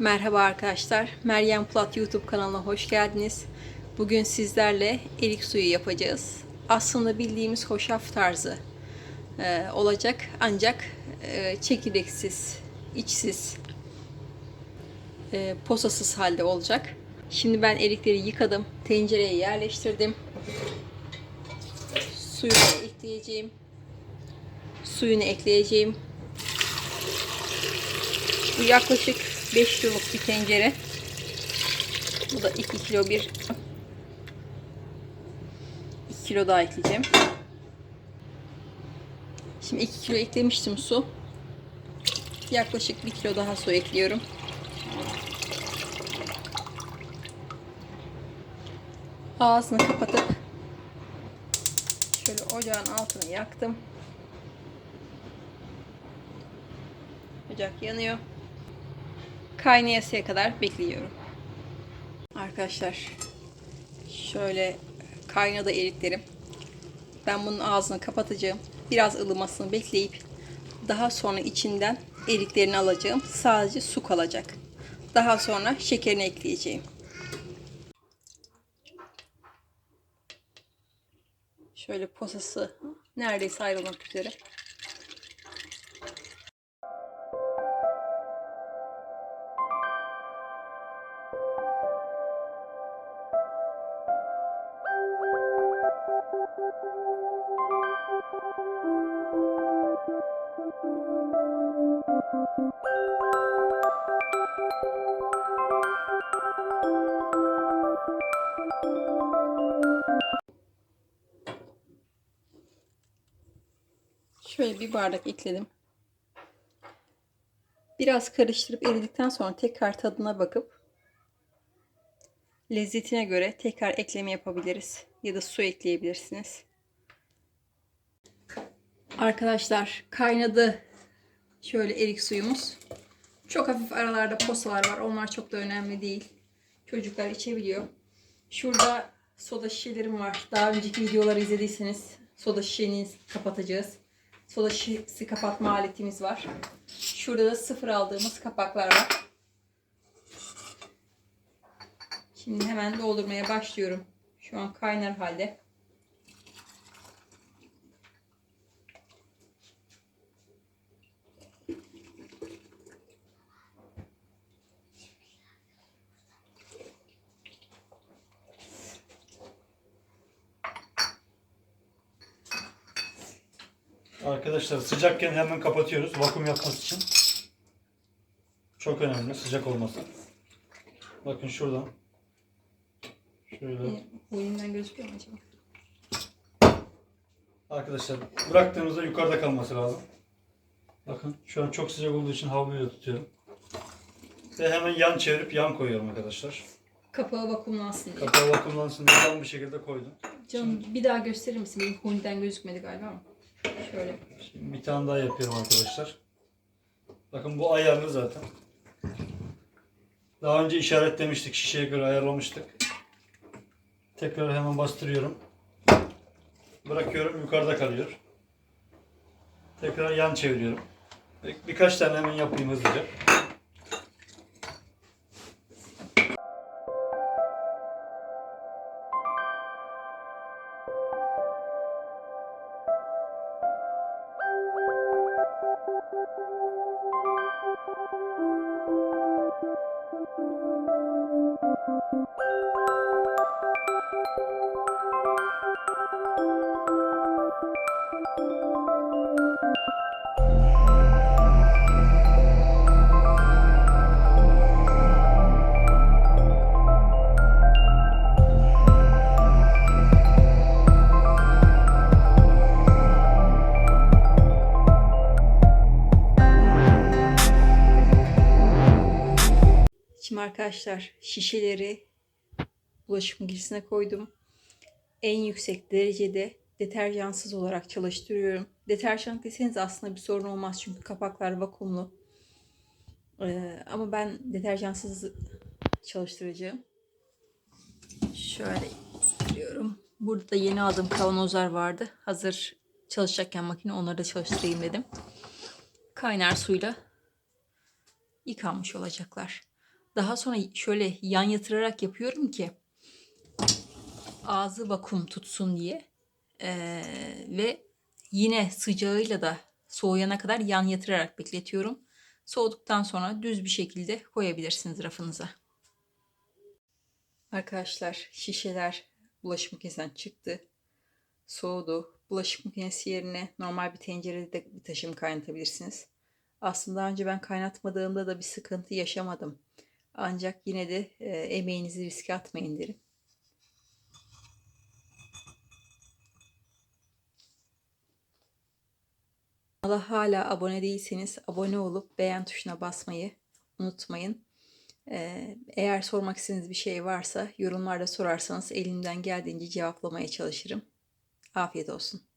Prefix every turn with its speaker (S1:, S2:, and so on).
S1: Merhaba arkadaşlar. Meryem Plat YouTube kanalına hoş geldiniz. Bugün sizlerle erik suyu yapacağız. Aslında bildiğimiz hoşaf tarzı e, olacak ancak e, çekirdeksiz, içsiz, e, posasız halde olacak. Şimdi ben erikleri yıkadım. Tencereye yerleştirdim. Suyunu ekleyeceğim. Suyunu ekleyeceğim. Bu yaklaşık 5 kiloluk bir tencere. Bu da 2 kilo bir 2 kilo daha ekleyeceğim. Şimdi 2 kilo eklemiştim su. Yaklaşık 1 kilo daha su ekliyorum. Ağzını kapatıp şöyle ocağın altını yaktım. Ocak yanıyor. Kaynayasıya kadar bekliyorum. Arkadaşlar şöyle kaynadı eriklerim. Ben bunun ağzını kapatacağım. Biraz ılımasını bekleyip daha sonra içinden eriklerini alacağım. Sadece su kalacak. Daha sonra şekerini ekleyeceğim. Şöyle posası neredeyse ayrılmak üzere. Şöyle bir bardak ekledim. Biraz karıştırıp eridikten sonra tekrar tadına bakıp lezzetine göre tekrar ekleme yapabiliriz. Ya da su ekleyebilirsiniz. Arkadaşlar kaynadı şöyle erik suyumuz. Çok hafif aralarda posalar var. Onlar çok da önemli değil. Çocuklar içebiliyor. Şurada soda şişelerim var. Daha önceki videoları izlediyseniz soda şişeni kapatacağız. Soda şişesi kapatma aletimiz var. Şurada da sıfır aldığımız kapaklar var. Şimdi hemen doldurmaya başlıyorum. Şu an kaynar halde.
S2: Arkadaşlar sıcakken hemen kapatıyoruz vakum yapması için. Çok önemli sıcak olması. Bakın şuradan. Şöyle.
S1: Boyundan gözüküyor mu acaba?
S2: Arkadaşlar bıraktığımızda yukarıda kalması lazım. Bakın şu an çok sıcak olduğu için havluyu da tutuyorum. Ve hemen yan çevirip yan koyuyorum arkadaşlar.
S1: Kapağı vakumlansın diye.
S2: Kapağı vakumlansın diye yan bir şekilde koydum.
S1: Canım bir daha gösterir misin? Benim huniden gözükmedi galiba ama. Şöyle.
S2: Şimdi bir tane daha yapıyorum arkadaşlar. Bakın bu ayarlı zaten. Daha önce işaretlemiştik. Şişeye göre ayarlamıştık. Tekrar hemen bastırıyorum. Bırakıyorum yukarıda kalıyor. Tekrar yan çeviriyorum. Bir- Birkaç tane hemen yapayım hızlıca.
S1: Şimdi arkadaşlar şişeleri bulaşık makinesine koydum. En yüksek derecede deterjansız olarak çalıştırıyorum. Deterjan deseniz aslında bir sorun olmaz çünkü kapaklar vakumlu. Ee, ama ben deterjansız çalıştıracağım. Şöyle giriyorum. Burada da yeni aldığım kavanozlar vardı. Hazır çalışacakken makine onları da çalıştırayım dedim. Kaynar suyla yıkanmış olacaklar. Daha sonra şöyle yan yatırarak yapıyorum ki ağzı vakum tutsun diye. Ee, ve yine sıcağıyla da soğuyana kadar yan yatırarak bekletiyorum. Soğuduktan sonra düz bir şekilde koyabilirsiniz rafınıza. Arkadaşlar şişeler bulaşık makinesinden çıktı. Soğudu. Bulaşık makinesi yerine normal bir tencerede de bir taşım kaynatabilirsiniz. Aslında önce ben kaynatmadığımda da bir sıkıntı yaşamadım. Ancak yine de e, emeğinizi riske atmayın derim. Kanala hala abone değilseniz abone olup beğen tuşuna basmayı unutmayın. Ee, Eğer sormak istediğiniz bir şey varsa yorumlarda sorarsanız elimden geldiğince cevaplamaya çalışırım. Afiyet olsun.